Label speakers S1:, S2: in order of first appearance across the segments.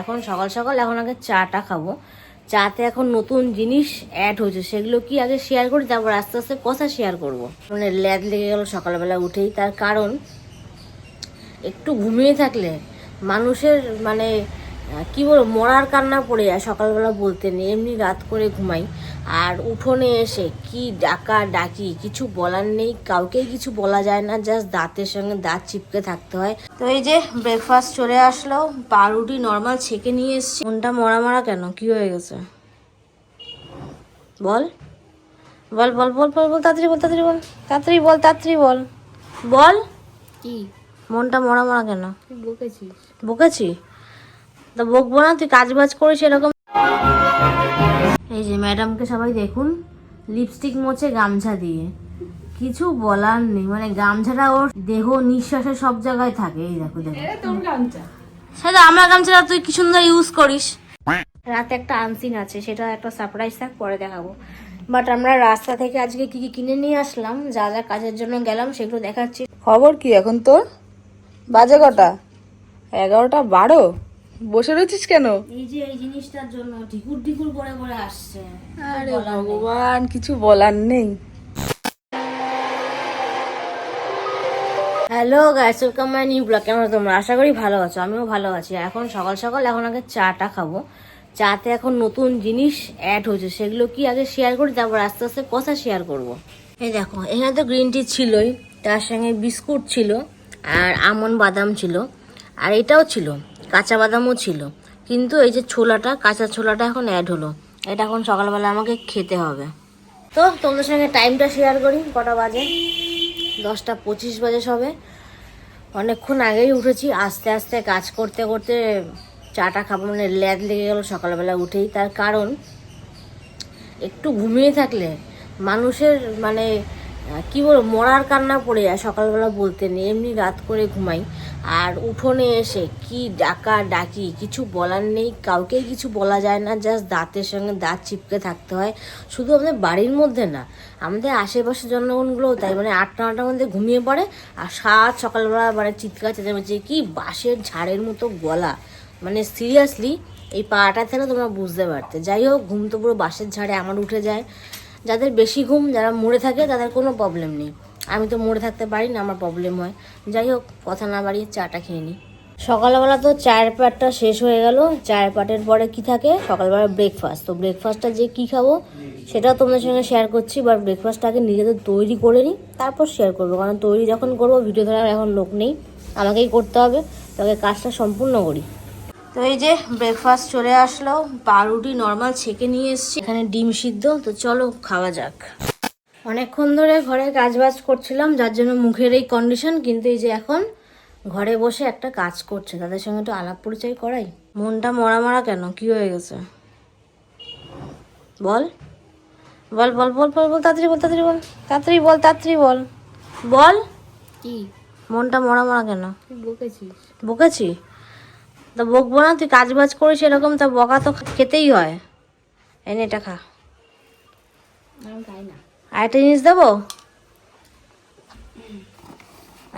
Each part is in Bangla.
S1: এখন সকাল সকাল এখন আগে চাটা খাব। চাতে এখন নতুন জিনিস অ্যাড হয়েছে, সেগুলো কি আগে শেয়ার করি, তারপর আস্তে আস্তে কথা শেয়ার করব। মানে ল্যাদ লেগে গেল সকালবেলা উঠেই, তার কারণ একটু ঘুমিয়ে থাকলে মানুষের মানে কি বলব মরার কান্না পড়ে যায় সকালবেলা বলতে নেই এমনি রাত করে ঘুমাই। আর উঠোনে এসে কি ডাকা ডাকি কিছু বলার নেই কাউকেই কিছু বলা যায় না জাস্ট দাঁতের সঙ্গে দাঁত চিপকে থাকতে হয়। তো এই যে ব্রেকফাস্ট চলে আসলো পাউরুটি নর্মাল ছেঁকে নিয়ে এসেছি। মনটা মরা মরা কেন? কি হয়ে গেছে? বল। বল বল বল বল বল তাড়াতাড়ি বল তাড়াতাড়ি বল তাড়াতাড়ি বল তাড়াতাড়ি বল। বল।
S2: কি?
S1: মনটা মরা মরা কেন?
S2: তুই বকেছিস।
S1: বকেছি? তা বকবো না তুই কাজ বাজ করিস এরকম? এই যে ম্যাডামকে সবাই দেখুন লিপস্টিক মোছে গামছা দিয়ে। কিছু বলার নেই মানে গামছাটা ওর দেহ নিঃশ্বাসে সব জায়গায় থাকে এই দেখো দেখো। সেটা আমার গামছাটা তুই কি সুন্দর ইউজ করিস। রাতে একটা আনসিন আছে সেটা একটা সারপ্রাইজ থাক পরে দেখাবো। বাট আমরা রাস্তা থেকে আজকে কি কি কিনে নিয়ে আসলাম যা যা কাজের জন্য গেলাম সেগুলো দেখাচ্ছি।
S2: খবর কি এখন তোর? বাজে কটা? এগারোটা বারো? বসে রয়েছিস কেন?
S1: এই যে এই জিনিসটার জন্য ঢিকুর ঢিকুর করে করে আসছে।
S2: আরে ভগবান কিছু বলার নেই।
S1: Hello guys welcome my new blog কেমন তোমরা? আশা করি ভালো আছো আমিও ভালো আছি। এখন সকাল সকাল এখন আগে চাটা খাব। চাতে এখন নতুন জিনিস অ্যাড হয়েছে সেগুলো কি আগে শেয়ার করি তারপর আস্তে আস্তে কথা শেয়ার করব। এই দেখো এখানে তো গ্রিন টি ছিলই তার সঙ্গে বিস্কুট ছিল আর আমন বাদাম ছিল আর এটাও ছিল। কাঁচা বাদামও ছিল। কিন্তু এই যে ছোলাটা, কাঁচা ছোলাটা এখন অ্যাড হলো। এটা এখন সকালবেলা আমাকে খেতে হবে। তো তোমাদের সঙ্গে টাইমটা শেয়ার করি, কটা বাজে? দশটা পঁচিশ বাজে সবে। অনেকক্ষণ আগেই উঠেছি, আস্তে আস্তে কাজ করতে করতে চাটা খাব মানে ল্যাদ লেগে গেল সকালবেলা উঠেই। তার কারণ, একটু ঘুমিয়ে থাকলে মানুষের মানে কি বলব, মরার কান্না পড়ে যায়, সকালবেলা বলতে নেই, এমনি রাত করে ঘুমাই। আর উঠোনে এসে কি ডাকা ডাকি কিছু বলার নেই, কাউকেই কিছু বলা যায় না জাস্ট দাঁতের সঙ্গে দাঁত চিপকে থাকতে হয়। শুধু আমাদের বাড়ির মধ্যে না, আমাদের আশেপাশের জনগণগুলোও তাই মানে আটটা নটার মধ্যে ঘুমিয়ে পড়ে, আর সাত সকালবেলা মানে চিৎকার, চেঁচামেচি, কি বাঁশের ঝাড়ের মতো গলা। মানে সিরিয়াসলি এই পাটা থেকে তোমরা বুঝতে পারতে। যাই হোক, ঘুম তো পুরো বাঁশের ঝাড়ে আমার উঠে যায়। যাদের বেশি ঘুম, যারা মরে থাকে, তাদের কোনো প্রবলেম নেই। আমি তো মরে থাকতে পারি না, আমার প্রবলেম হয়। যাই হোক, কথা না বাড়িয়ে চাটা খেয়ে নিই সকালবেলা তো চায়ের পাটটা শেষ হয়ে গেল। চায়ের পাটের পরে কি থাকে? সকালবেলা ব্রেকফাস্ট তো ব্রেকফাস্টটা যে কি খাব সেটাও তোমাদের সঙ্গে শেয়ার করছি বাট ব্রেকফাস্টটা আগে নিজেদের তৈরি করে নিই তারপর শেয়ার করব। কারণ তৈরি যখন করব ভিডিও ধরার এখন লোক নেই। আমাকেই করতে হবে। তবে কাজটা সম্পূর্ণ করি। তো এই যে ব্রেকফাস্ট চলে আসলো পাউরুটি নর্মাল ছেঁকে নিয়ে এসেছি। এখানে ডিম সিদ্ধ তো চলো খাওয়া যাক। অনেকক্ষণ ধরে ঘরে কাজ বাজ করছিলাম যার জন্য মুখের এই কন্ডিশন কিন্তু এই যে এখন ঘরে বসে একটা কাজ করছে। তাদের সঙ্গে একটু আলাপ পরিচয় করাই। মনটা মরা মরা কেন? কি হয়ে গেছে? বল। বল বল বল বল বল তাড়াতাড়ি বল তাড়াতাড়ি বল তাড়াতাড়ি বল তাড়াতাড়ি বল। বল।
S2: কি?
S1: মনটা মরা মরা কেন?
S2: তুই বকেছিস।
S1: বকেছি? তা বকবো না তুই কাজ বাজ করিস এরকম তা বকা তো খেতেই হয়। এনে এটা খা। আরেকটা জিনিস দেবো?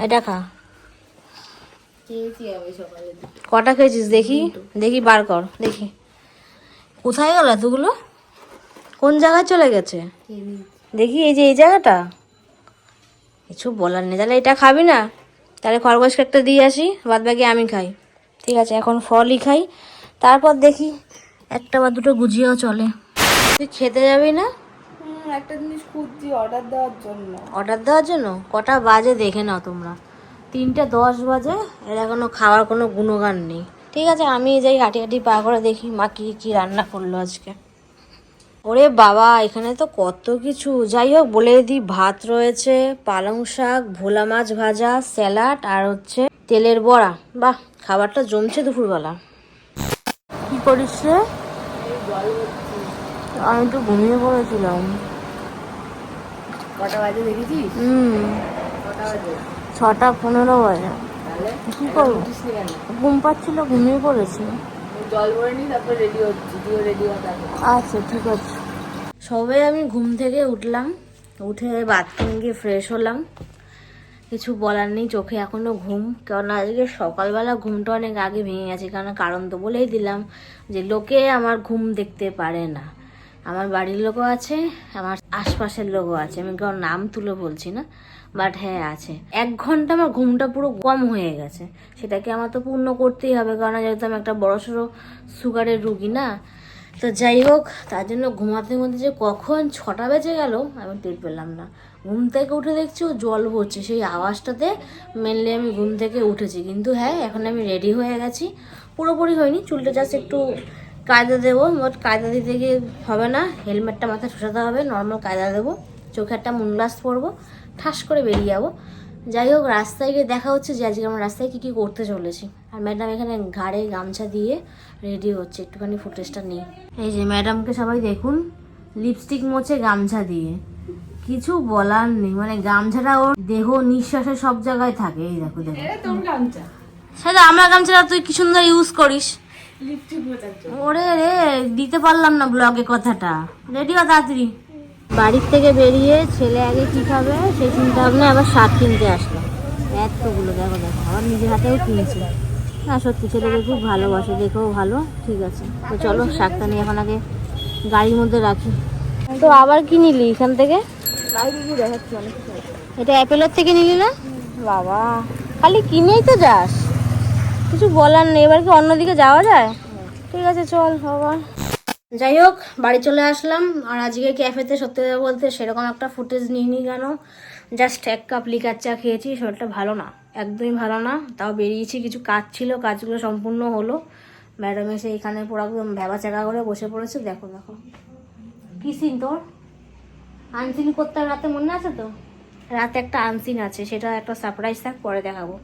S1: এটা খা। কটা খেয়েছিস দেখি? দেখি বার কর দেখি। কোথায় গেল এতগুলো? কোন জায়গায় চলে গেছে? দেখি এই যে এই জায়গাটা? কিছু বলার নেই। তাহলে এটা খাবি না? তাহলে খরগোশকে একটা দিয়ে আসি বাদ বাকি আমি খাই। ঠিক আছে এখন ফলই খাই। তারপর দেখি একটা বা দুটো গুজিয়েও চলে। তুই খেতে যাবি না?
S2: একটা জিনিস খুঁজছি অর্ডার দেওয়ার জন্য।
S1: অর্ডার দেওয়ার জন্য? কটা বাজে দেখে নাও তোমরা। তিনটে দশ বাজে এর এখনও খাওয়ার কোনো গুণগান নেই। ঠিক আছে আমি যাই হাঁটি হাঁটি পা করে দেখি মা কি কি রান্না করল আজকে। ওরে বাবা এখানে তো কত কিছু। যাই হোক বলে দিই ভাত রয়েছে পালং শাক ভোলা মাছ ভাজা স্যালাড আর হচ্ছে তেলের বড়া। বাহ খাবারটা জমছে দুপুরবেলা। কি করিস রে আমি তো ঘুমিয়ে পড়েছিলাম।
S2: কটা বাজে দেখেছিস?
S1: হুম।
S2: কটা বাজে?
S1: ছটা পনেরো বাজে।
S2: তাহলে?
S1: কি করব? ঘুম পাচ্ছিল ঘুমিয়ে পড়েছি।
S2: জল ভরে নি তারপর রেডি হচ্ছি রেডি
S1: আচ্ছা ঠিক আছে। সবে আমি ঘুম থেকে উঠলাম উঠে বাথরুম গিয়ে ফ্রেশ হলাম। কিছু বলার নেই, চোখে এখনও ঘুম। কারণ আজকে সকালবেলা ঘুমটা অনেক আগে ভেঙে গেছে কারণ কারণ তো বলেই দিলাম যে লোকে আমার ঘুম দেখতে পারে না। আমার বাড়ির লোকও আছে, আমার আশপাশের লোকও আছে, আমি কারণ নাম তুলে বলছি না বাট হ্যাঁ আছে। এক ঘণ্টা আমার ঘুমটা পুরো কম হয়ে গেছে, সেটাকে আমার তো পূর্ণ করতেই হবে কারণ যেহেতু আমি একটা বড় সড়ো সুগারের রুগী না তো যাই হোক, তার জন্য ঘুমাতে ঘুমাতে যে কখন ছটা বেজে গেল, আমি টের পেলাম না। ঘুম থেকে উঠে দেখছি ও জল পড়ছে সেই আওয়াজটাতে মেনলি আমি ঘুম থেকে উঠেছি। কিন্তু হ্যাঁ এখন আমি রেডি হয়ে গেছি। পুরোপুরি হয়নি, চুলটা জাস্ট একটু কায়দা দেবো। বাট কায়দা দিতে গিয়ে হবে না হেলমেটটা মাথায় ঠোসাতে হবে নর্মাল কায়দা দেবো। চোখে একটা মুনগ্লাস পরবো, ঠাস করে বেরিয়ে যাব। যাই হোক, রাস্তায় গিয়ে দেখা হচ্ছে যে আজকে আমরা রাস্তায় কী কী করতে চলেছি। আর ম্যাডাম এখানে ঘাড়ে গামছা দিয়ে রেডি হচ্ছে একটুখানি ফুটেজটা নিয়ে। এই যে ম্যাডামকে সবাই দেখুন লিপস্টিক মোছে গামছা দিয়ে। কিছু বলার নেই মানে গামছাটা ওর দেহ নিঃশ্বাসে সব জায়গায় থাকে। এই দেখো দেখো। সেটা আমার গামছাটা তুই কি সুন্দর ইউজ করিস। ওরে রে দিতে পারলাম না ব্লগে কথাটা। রেডি হ তাড়াতাড়ি। বাড়ির থেকে বেরিয়ে ছেলে আগে কি খাবে সেই চিন্তা ভাবনা আবার শাক কিনতে আসলাম এতগুলো দেখো দেখো আবার নিজের হাতেও কিনেছি। না সত্যি ছেলেকে খুব ভালোবাসে দেখেও ভালো ঠিক আছে। তো চলো শাকটা নিয়ে এখন আগে গাড়ির মধ্যে রাখি। তো আবার কি নিলি এখান থেকে। এটা অ্যাপেলের থেকে নিলি না? বাবা। খালি কিনেই তো যাস। কিছু বলার নেই এবার কি অন্যদিকে যাওয়া যায়? ঠিক আছে চল বাবা। যাই হোক বাড়ি চলে আসলাম আর আজকে ক্যাফেতে সত্যি কথা বলতে সেরকম একটা ফুটেজ নিইনি কেন। জাস্ট এক কাপ লিকার চা খেয়েছি শরীরটা ভালো না। একদমই ভালো না। তাও বেরিয়েছি, কিছু কাজ ছিল, কাজগুলো সম্পূর্ণ হলো। ম্যাডাম এসে এখানে পুরো একদম ভেবা চাকা করে বসে পড়েছে, দেখো দেখো। কি সিন তোর? আনসিন করতে রাতে মনে আছে তো? রাতে একটা আনসিন আছে, সেটা একটা সারপ্রাইজ থাক, পরে দেখাবো।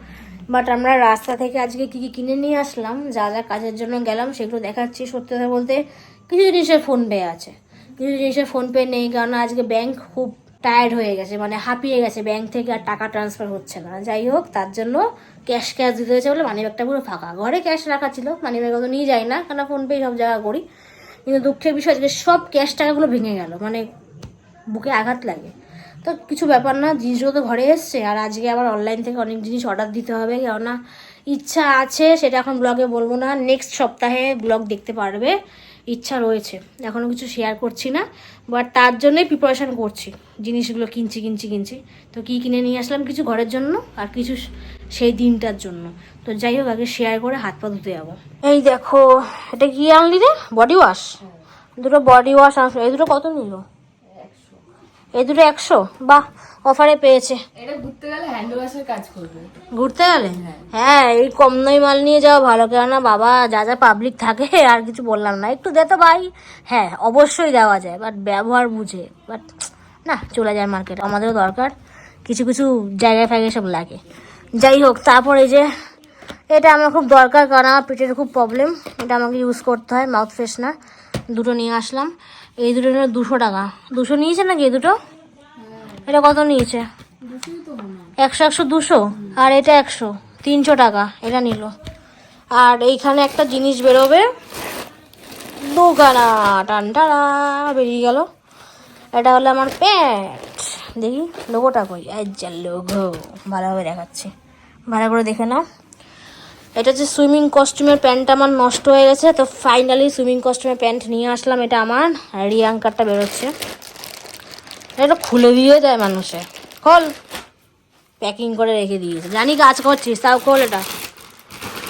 S1: বাট আমরা রাস্তা থেকে আজকে কি কি কিনে নিয়ে আসলাম, যা যা কাজের জন্য গেলাম, সেগুলো দেখাচ্ছি সত্যি কথা বলতে। কিছু জিনিসের ফোন পে আছে। কিছু জিনিসের ফোন পে নেই কারণ আজকে ব্যাংক খুব টায়ার্ড হয়ে গেছে মানে হাঁপিয়ে গেছে ব্যাংক থেকে আর টাকা ট্রান্সফার হচ্ছে না। যাই হোক, তার জন্য ক্যাশ ক্যাশ দিতে হয়েছে বলে মানিব্যাগটা পুরো ফাঁকা। ঘরে ক্যাশ রাখা ছিল মানিব্যাগ অত নিয়ে যাই না, কেন ফোন পে সব জায়গা করি। কিন্তু দুঃখের বিষয় যে সব ক্যাশ টাকাগুলো ভেঙে গেল মানে বুকে আঘাত লাগে। তো কিছু ব্যাপার না জিনিসগুলো তো ঘরে এসছে, আর আজকে আবার অনলাইন থেকে অনেক জিনিস অর্ডার দিতে হবে। কেননা ইচ্ছা আছে, সেটা এখন ব্লগে বলব না নেক্সট সপ্তাহে ব্লগ দেখতে পারবে। ইচ্ছা রয়েছে। এখনও কিছু শেয়ার করছি না বাট তার জন্যই প্রিপারেশান করছি। জিনিসগুলো কিনছি কিনছি কিনছি। তো কি কিনে নিয়ে আসলাম কিছু ঘরের জন্য আর কিছু সেই দিনটার জন্য। তো যাই হোক আগে শেয়ার করে হাত পা ধুতে যাব। এই দেখো এটা কি আনলি রে? বডি ওয়াশ দুটো বডি ওয়াশ এই দুটো কত নিল? এই দুটো একশো। বাহ অফারে পেয়েছে।
S2: এটা ঘুরতে গেলে হ্যান্ড ওয়াশের কাজ করবে।
S1: ঘুরতে গেলে? হ্যাঁ। এই কম নয় মাল নিয়ে যাওয়া ভালো কেননা বাবা যা যা পাবলিক থাকে আর কিছু বললাম না। একটু দে তো ভাই। হ্যাঁ অবশ্যই দেওয়া যায় বাট ব্যবহার বুঝে। বাট না চলে যায় মার্কেট আমাদেরও দরকার। কিছু কিছু জায়গায় ফায়গায় সব লাগে। যাই হোক তারপর এই যে এটা আমার খুব দরকার কারণ আমার পেটের খুব প্রবলেম এটা আমাকে ইউজ করতে হয় মাউথ ফ্রেশনার দুটো নিয়ে আসলাম। এই দুটো নিল দুশো টাকা। দুশো নিয়েছে নাকি এই দুটো? এটা কত নিয়েছে? একশো একশো দুশো? আর এটা একশো। তিনশো টাকা। এটা নিল। আর এইখানে একটা জিনিস বেরোবে। দোকানা। টানটারা বেরিয়ে গেল। এটা হলো আমার প্যান্ট দেখি লোগোটা কই? যা লোগো। ভালোভাবে দেখাচ্ছি। ভালো করে দেখে নাও। এটা হচ্ছে সুইমিং কস্টিউমের প্যান্টটা আমার নষ্ট হয়ে গেছে, তো ফাইনালি সুইমিং কস্টিউমের প্যান্ট নিয়ে আসলাম। এটা আমার রিয়াঙ্কারটা বেরোচ্ছে। এটা খুলে দিয়ে দেয় মানুষে। খোল। প্যাকিং করে রেখে দিয়েছে। জানি কাজ করছিস, তাও খোল এটা।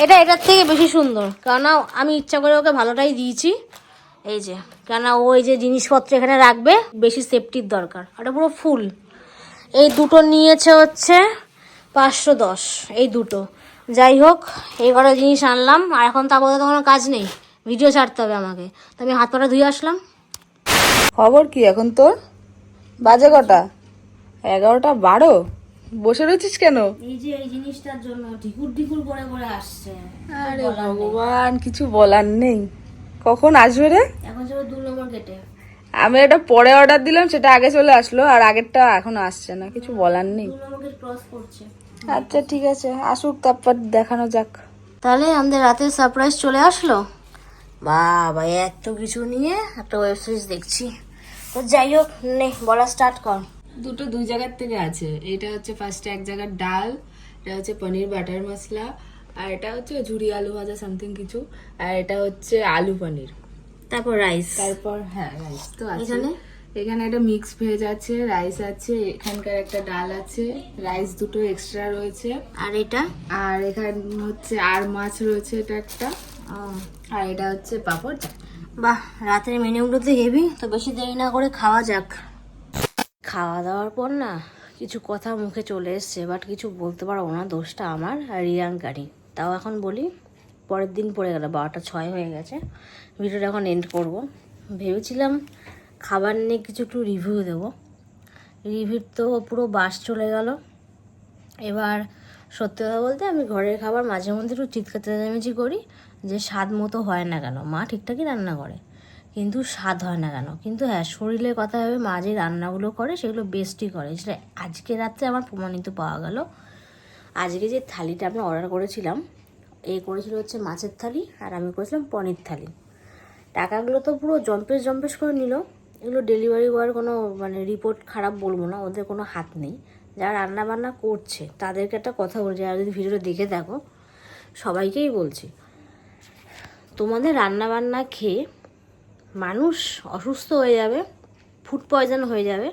S1: এটা এটার থেকে বেশি সুন্দর, কেননা আমি ইচ্ছা করে ওকে ভালোটাই দিয়েছি। এই যে, কেননা ও এই যে জিনিসপত্র এখানে রাখবে, বেশি সেফটির দরকার। ওটা পুরো ফুল। এই দুটো নিয়েছে হচ্ছে পাঁচশো দশ, এই দুটো। যাই হোক এই কটা জিনিস আনলাম আর এখন তো আপাতত কোনো কাজ নেই। ভিডিও ছাড়তে হবে আমাকে। তো আমি হাত পাটা ধুয়ে আসলাম।
S2: খবর কি এখন তোর? বাজে কটা? এগারোটা বারো? বসে রয়েছিস কেন?
S1: এই যে এই জিনিসটার জন্য ঢিকুর ঢিকুর করে করে আসছে।
S2: আরে ভগবান কিছু বলার নেই। কখন আসবে রে?
S1: এখন যাবে দু নম্বর গেটে।
S2: আমি এটা পরে অর্ডার দিলাম সেটা আগে চলে আসলো আর আগেরটা এখনও আসছে না কিছু বলার নেই। আচ্ছা ঠিক আছে আসুক তারপর দেখানো যাক।
S1: তাহলে আমাদের রাতের সারপ্রাইজ চলে আসলো? বাবা এত কিছু নিয়ে একটা ওয়েব সিরিজ দেখছি। তো যাই হোক নে বলা স্টার্ট কর।
S2: দুটো দুই জায়গার থেকে আছে। এটা হচ্ছে ফার্স্টে এক জায়গার ডাল এটা হচ্ছে পনির বাটার মশলা আর এটা হচ্ছে ঝুরি আলু ভাজা সামথিং কিছু আর এটা হচ্ছে আলু পনির।
S1: তারপর রাইস
S2: তারপর হ্যাঁ রাইস তো আছে।
S1: এখানে?
S2: এখানে একটা মিক্স ভেজ আছে রাইস আছে এখানকার একটা ডাল আছে রাইস দুটো এক্সট্রা রয়েছে।
S1: আর এটা?
S2: আর এখানে হচ্ছে আর মাছ রয়েছে এটা একটা। আর এটা হচ্ছে পাপড়।
S1: বাহ রাতের মেনুগুলো তো হেভি তো বেশি দেরি না করে খাওয়া যাক। খাওয়া দাওয়ার পর না কিছু কথা মুখে চলে এসছে বাট কিছু বলতে পারব না দোষটা আমার আর রিয়াঙ্কারই। তাও এখন বলি পরের দিন পড়ে গেল বারোটা ছয় হয়ে গেছে। ভিডিওটা এখন এন্ড করব। ভেবেছিলাম খাবার নিয়ে কিছু একটু রিভিউ দেবো। রিভিউ তো পুরো বাস চলে গেল। এবার সত্যি কথা বলতে আমি ঘরের খাবার মাঝে মধ্যে একটু চিৎকার চেঁচামেচি করি যে স্বাদ মতো হয় না কেন। মা ঠিকঠাকই রান্না করে, কিন্তু স্বাদ হয় না কেন। কিন্তু হ্যাঁ শরীরের কথা ভেবে মা যে রান্নাগুলো করে সেগুলো বেস্টই করে। সেটা আজকে রাত্রে আমার প্রমাণিত পাওয়া গেল। আজকে যে থালিটা আমরা অর্ডার করেছিলাম, এ করেছিল হচ্ছে মাছের থালি, আর আমি করেছিলাম পনির থালি। টাকাগুলো তো পুরো জম্পেশ জম্পেশ করে নিল। এগুলো ডেলিভারি বয়ের কোনো মানে রিপোর্ট খারাপ বলব না, ওদের কোনো হাত নেই। যারা রান্না বান্না করছে, তাদেরকে একটা কথা বলছি আর যদি ভিডিওটা দেখে থাকো, সবাইকেই বলছি। তোমাদের রান্না বান্না খেয়ে মানুষ অসুস্থ হয়ে যাবে ফুড পয়জন হয়ে যাবে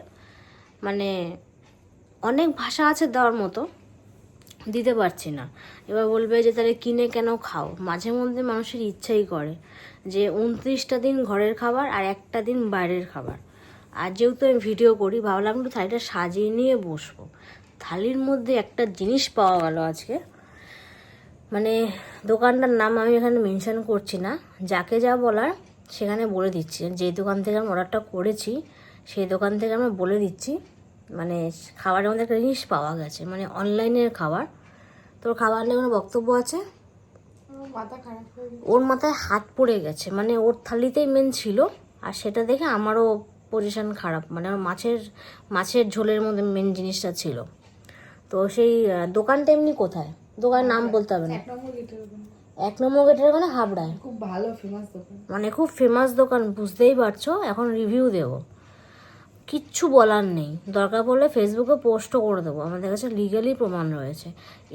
S1: মানে অনেক ভাষা আছে দেওয়ার মতো, দিতে পারছি না। এবার বলবে যে তাহলে কিনে কেন খাও? মাঝে মধ্যে মানুষের ইচ্ছাই করে। যে উনত্রিশটা দিন ঘরের খাবার আর একটা দিন বাইরের খাবার। আর যেহেতু আমি ভিডিও করি, ভাবলাম একটু থালিটা সাজিয়ে নিয়ে বসবো। থালির মধ্যে একটা জিনিস পাওয়া গেল আজকে। মানে দোকানটার নাম আমি এখানে মেনশন করছি না। যাকে যা বলার সেখানে বলে দিচ্ছি। যে দোকান থেকে আমি অর্ডারটা করেছি, সেই দোকান থেকে আমরা বলে দিচ্ছি। মানে খাবারের মধ্যে একটা জিনিস পাওয়া গেছে। মানে অনলাইনের খাবার। তোর খাবার নিয়ে কোনো বক্তব্য আছে
S2: মাথা খারাপ হয়ে গেছে।
S1: ওর মাথায় হাত পড়ে গেছে মানে ওর থালিতেই মেন ছিল আর সেটা দেখে আমারও পজিশন খারাপ মানে আমার মাছের মাছের ঝোলের মধ্যে মেন জিনিসটা ছিল। তো সেই দোকানটা এমনি কোথায়? দোকানের নাম বলতে হবে না।
S2: এক নম্বর গেটের ওখানে।
S1: এক নম্বর গেটের ওখানে হাবড়ায়।
S2: খুব ভালো ফেমাস দোকান।
S1: মানে খুব ফেমাস দোকান বুঝতেই পারছ এখন রিভিউ দেবো। কিচ্ছু বলার নেই। দরকার পড়লে ফেসবুকে পোস্টও করে দেবো। আমাদের কাছে লিগালি প্রমাণ রয়েছে।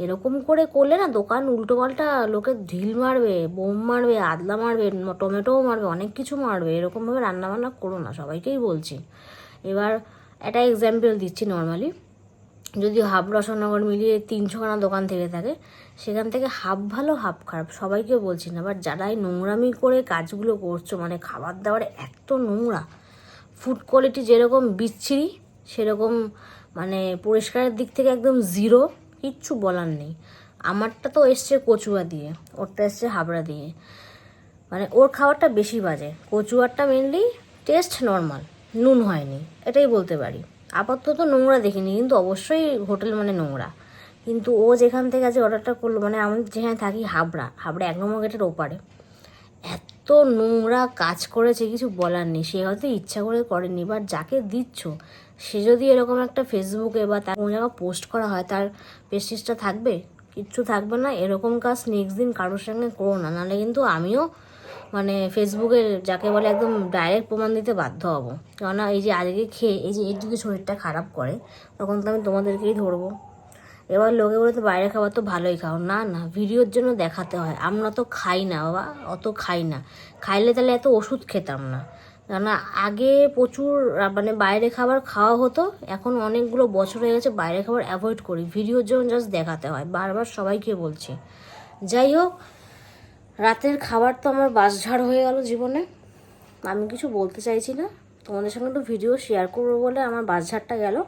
S1: এরকম করে করলে না দোকান উল্টোপাল্টা লোকে ঢিল মারবে, বোম মারবে, আদলা মারবে টমেটোও মারবে, অনেক কিছু মারবে। এরকমভাবে রান্নাবান্না করো না, সবাইকেই বলছি। এবার একটা এক্সাম্পল দিচ্ছি নর্মালি যদি হাফ রসনগর মিলিয়ে তিনশোখানা দোকান থেকে থাকে, সেখান থেকে হাফ ভালো, হাফ খারাপ, সবাইকে বলছি না। বাট যারা এই নোংরামি করে কাজগুলো করছ মানে খাবার দাবার এত নোংরা ফুড কোয়ালিটি যেরকম বিচ্ছিরি, সেরকম মানে পরিষ্কারের দিক থেকে একদম জিরো কিচ্ছু বলার নেই। আমারটা তো এসছে কচুয়া দিয়ে, ওরটা এসছে হাবড়া দিয়ে। মানে ওর খাবারটা বেশি বাজে। কচুয়ারটা মেনলি টেস্ট নর্মাল নুন হয়নি, এটাই বলতে পারি। আপাতত নোংরা দেখিনি, কিন্তু অবশ্যই হোটেল মানে নোংরা। কিন্তু ও যেখান থেকে আজ অর্ডারটা করল মানে আমি যেখানে থাকি হাবড়া হাবড়া এক নম্বর গেটের ওপারে। নোংরা কাজ করেছে, কিছু বলার নেই। সে হয়তো ইচ্ছা করে করেনি বাট যাকে দিচ্ছ, সে যদি এরকম একটা ফেসবুকে বা তার কোনো জায়গায় পোস্ট করা হয়, তার পেস্টিসটা থাকবে? কিচ্ছু থাকবে না। এরকম কাজ নেক্সট দিন কারোর সঙ্গে করো না। নাহলে কিন্তু আমিও মানে ফেসবুকে যাকে বলে একদম ডাইরেক্ট প্রমাণ দিতে বাধ্য হব। কেননা এই যে আজকে খেয়ে, এই যে এর যদি শরীরটা খারাপ করে, তখন তো আমি তোমাদেরকেই ধরবো। এবার লোকে বলে তো বাইরে খাবার তো ভালোই খাও। না না, ভিডিওর জন্য দেখাতে হয়। আমরা তো খাই না, বাবা, অত খাই না। খাইলে তাহলে এত ওষুধ খেতাম না। কেননা আগে প্রচুর মানে বাইরে খাবার খাওয়া হতো। এখন অনেকগুলো বছর হয়ে গেছে বাইরে খাবার অ্যাভয়েড করি। ভিডিওর জন্য জাস্ট দেখাতে হয়। বারবার সবাইকে বলছি। যাই হোক, রাতের খাবার তো আমার বাসঝাড় হয়ে গেল জীবনে। আমি কিছু বলতে চাইছি না। তোমাদের সঙ্গে একটু ভিডিও শেয়ার করব বলে আমার বাসঝাড়টা গেল।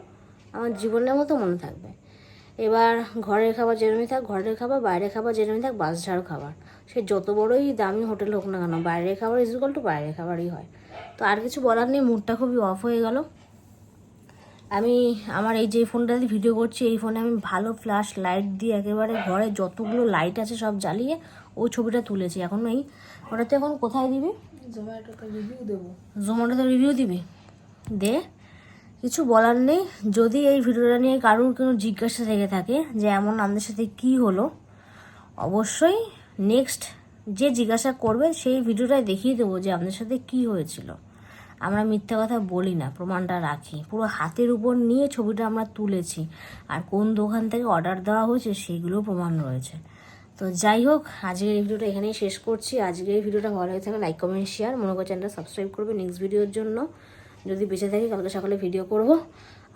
S1: আমার জীবনের মতো মনে থাকবে। এবার ঘরের খাবার যেরমই থাক ঘরের খাবার বাইরের খাবার যেরমই থাক বাসঝাড় খাবার। সে যত বড়ই দামি হোটেল হোক না কেন বাইরের খাবার ইজুকাল টু বাইরের খাবারই হয়। তো আর কিছু বলার নেই মুডটা খুবই অফ হয়ে গেল। আমি আমার এই যে ফোনটা দিয়ে ভিডিও করছি এই ফোনে আমি ভালো ফ্ল্যাশ লাইট দিয়ে একেবারে ঘরে যতগুলো লাইট আছে সব জ্বালিয়ে ওই ছবিটা তুলেছি। এখন এই ওটাতে এখন কোথায় দিবি?
S2: জোম্যাটোতে রিভিউ দেবো।
S1: জোম্যাটোতে রিভিউ দিবি? দে। কিছু বলার নেই। যদি এই ভিডিওটা নিয়ে কারোর কোনো জিজ্ঞাসা থেকে থাকে যে এমন আমাদের সাথে কি হলো, অবশ্যই নেক্সট যে জিজ্ঞাসা করবে সেই ভিডিওটাই দেখিয়ে দেবো যে আপনাদের সাথে কি হয়েছিল। আমরা মিথ্যা কথা বলি না, প্রমাণটা রাখি। পুরো হাতের উপর নিয়ে ছবিটা আমরা তুলেছি আর কোন দোকান থেকে অর্ডার দেওয়া হয়েছে সেগুলোও প্রমাণ রয়েছে। তো যাই হোক, আজকের এই ভিডিওটা এখানেই শেষ করছি। আজকের এই ভিডিওটা ভালো হয়ে থাকে লাইক কমেন্ট শেয়ার মনে করে চ্যানেলটা সাবস্ক্রাইব করবে নেক্সট ভিডিওর জন্য। যদি বেঁচে থাকি কালকে সকালে ভিডিও করব।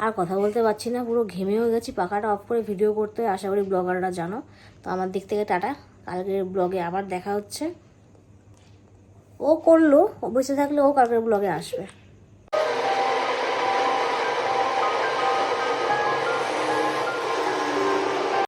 S1: আর কথা বলতে পারছি না, পুরো ঘেমেও গেছি, পাখাটা অফ করে ভিডিও করতে আশা করি ব্লগাররা জানো। তো আমার দিক থেকে টাটা। কালকের ব্লগে আবার দেখা হচ্ছে। ও করল, ও বেঁচে থাকলে ও কালকের ব্লগে আসবে।